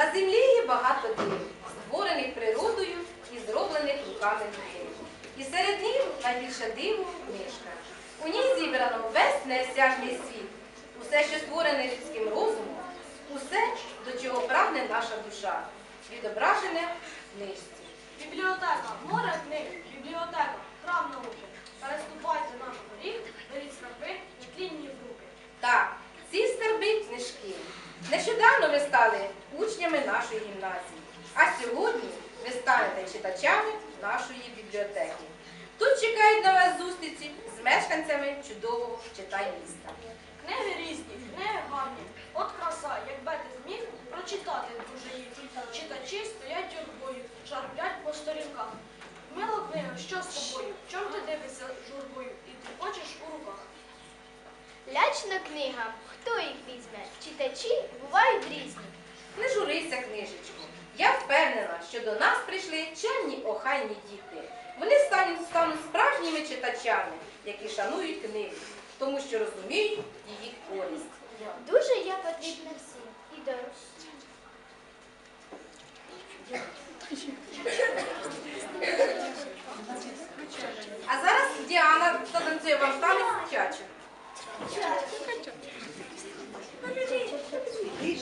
На землі є багато див, створених природою і зроблених руками людей. І серед них найбільше диво книжка. У ній зібрано весь неосяжний світ, усе, що створене людським розумом, усе, до чого прагне наша душа, відображене в книжці. Бібліотека, море книг, бібліотека, храм науки. Переступайте наш поріг, беріть скарби, нетлінні в руки. Так, ці скарби книжки. Нещодавно ви стали учнями нашої гімназії, а сьогодні ви станете читачами нашої бібліотеки. Тут чекають на вас зустрічі з мешканцями чудового читай міста. Книги різні, книги гарні. От краса, якби ти зміг прочитати дуже їх. Читачі стоять юрбою, шарплять по сторінках. Мила книга, що з тобою? Чом ти дивишся журбою і ти хочеш у руках? Лячна книга. Хто їх візьме? Читачі бувають різні. Не журися, книжечку. Я впевнена, що до нас прийшли чемні охайні діти. Вони стануть, стануть справжніми читачами, які шанують книгу, тому що розуміють її користь. Дуже я потрібна всім. І дорослим. А зараз Діана затанцює вам танець чачу.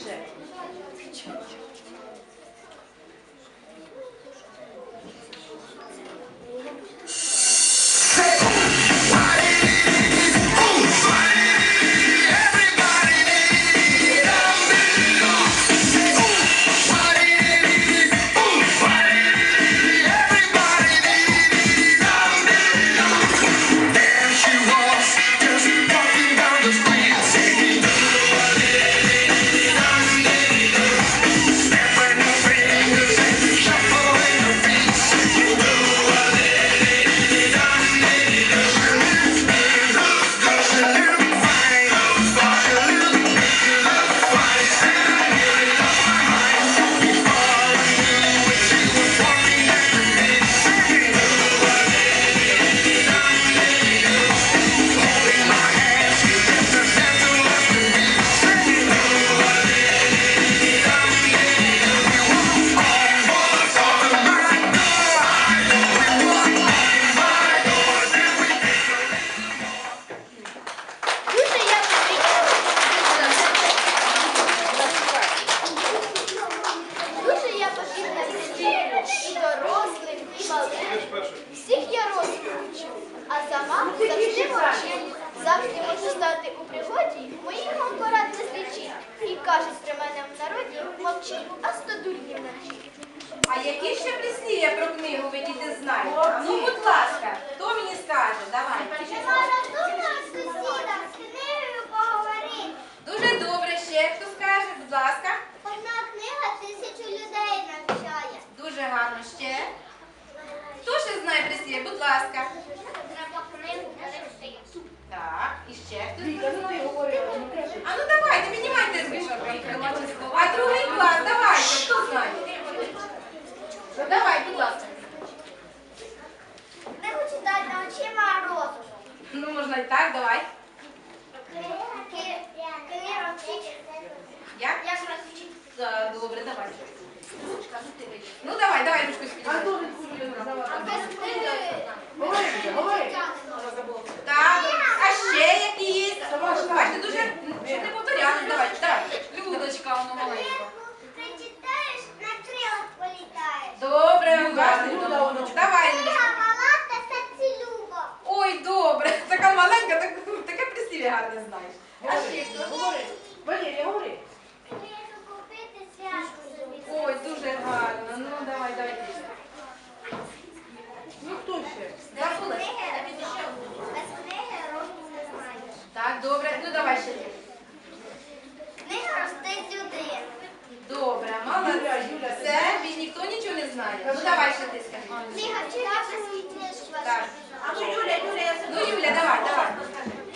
There які ще прислів'я про книгу ви діти знаєте? Ну, будь ласка, хто мені скаже? Давай. Дуже добре, ще хто скаже, будь ласка. Одна книга тисячу людей навчає. Дуже гарно ще. Хто ще знає прислів'я? Будь ласка. Треба книгу берегти. Так, і ще хто знає? А ну давайте, піднімайте руки. А другий клас, давайте, хто знає? Давай, будь ласка. Книгу читати не очима, а розумом. Ну, можна і так, давай. Як? Як розчити. Добре, давай. Ну давай, давай, ручку піднімай. А без книги Так, а ще які є? Бачите, дуже, щоб не повторяли, давай, давай. Людочка, воно маленька. Ти читаєш, на крилах політаєш. Добре, уважно. Давай, Людочка. Книга мала та серці любо. Ой, добре, така маленька, так, таке прислів'я гарне знаєш. А ще хто? Книгу купити святку собі. Ой, дуже гарно. Ну, давай, давай. Без книги, без книги розуму не знаєш. Так, добре, ну давай ще. Книга ростить людину. Добре, молодець. Все, більш ніхто нічого не знає. Ну давай ще ти скажи. Книга читався свій книжку Так. вашу. Ну, Юля, давай, давай.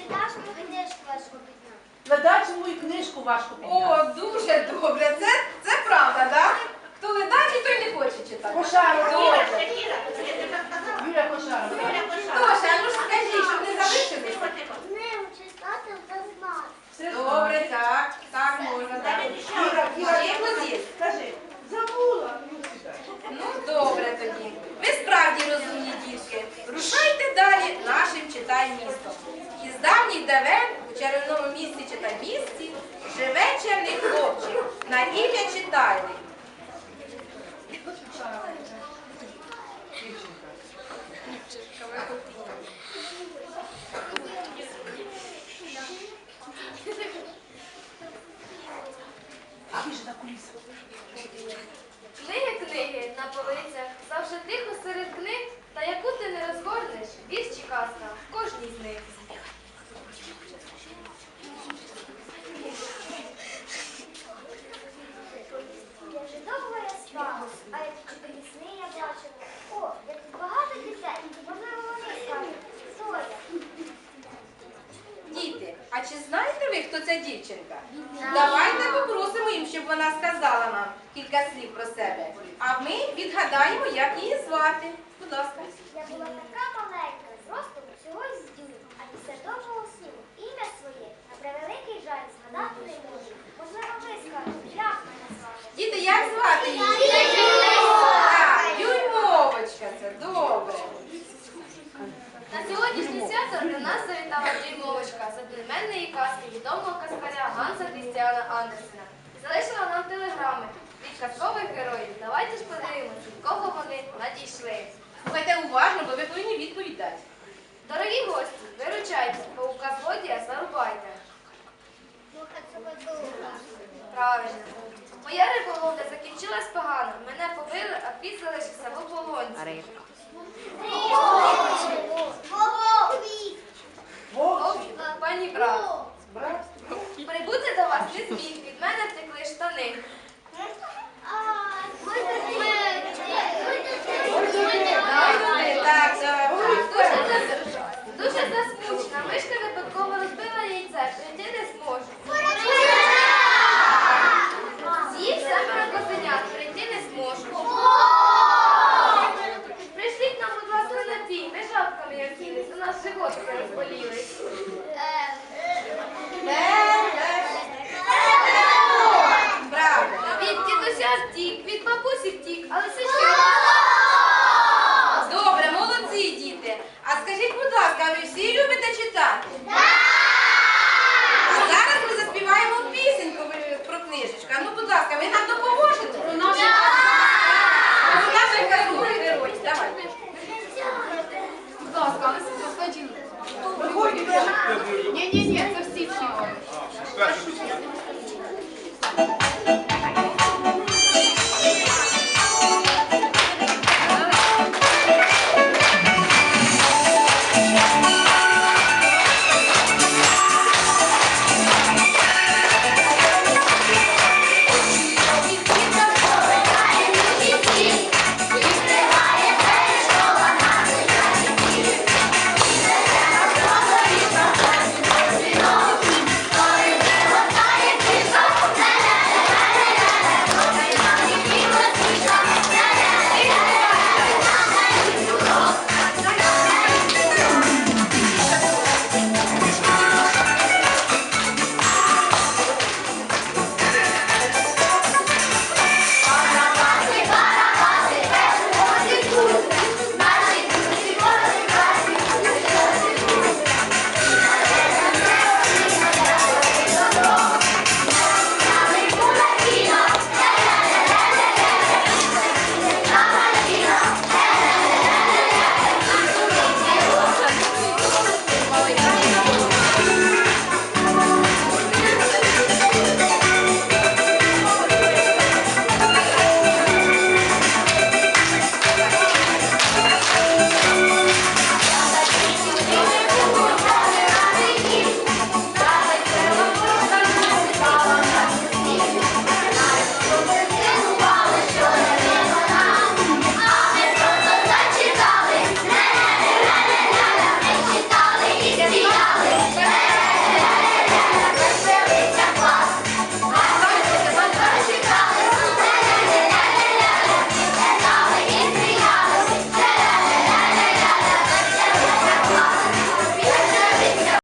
Придаш мені книжку вашу підняв. Ледачу мою книжку важко підняти. О, дуже добре. Це, це правда, так? Хто ледачий, той не хоче читати. Кошару. Добре. Юля Кошарова. Тоша, ну ж скажи, щоб не залишились. Книгу читати та знати. Добре, так, так можна, так. Кіра, Кіра, Ще хтось є? Скажи, давен у чарівному місці чи та місці живе чарний хлопчик на ім'я читайлик. Тише за кулісу. Книги, книги на полицях, завжди тихо серед книг, та яку ти не розгорнеш, вірш чи казка в кожній з них. Вже довго я спала, а як сни я бачила. О, як тут багато дітей, можливо, вони скажуть. Хто я? Діти, а чи знаєте ви, хто ця дівчинка? Давайте попросимо їм, щоб вона сказала нам кілька слів про себе. А ми відгадаємо, як її звати. Будь ласка. Я була така маленька, зростом всього з дюйм, а після довгого сну ім'я своє на превеликий жаль згадати не можу. Можливо, ви скажете, як мене звати? Діти, як звати її? Так, Дюймовочка, це добре. На сьогоднішнє свято до нас завітала дюймовочка з одноіменної казки відомого казкаря Ганса Крістіана Андерсена. Залишила нам телеграми казкових героїв. Давайте ж подивимося, від кого вони надійшли. Слухайте уважно, бо ви повинні відповідати. Дорогі гості, виручайте, паука злодія зарубайте. Правильно. Моя риболовля закінчилась погано. Мене побили, а піт залишився в ополонці.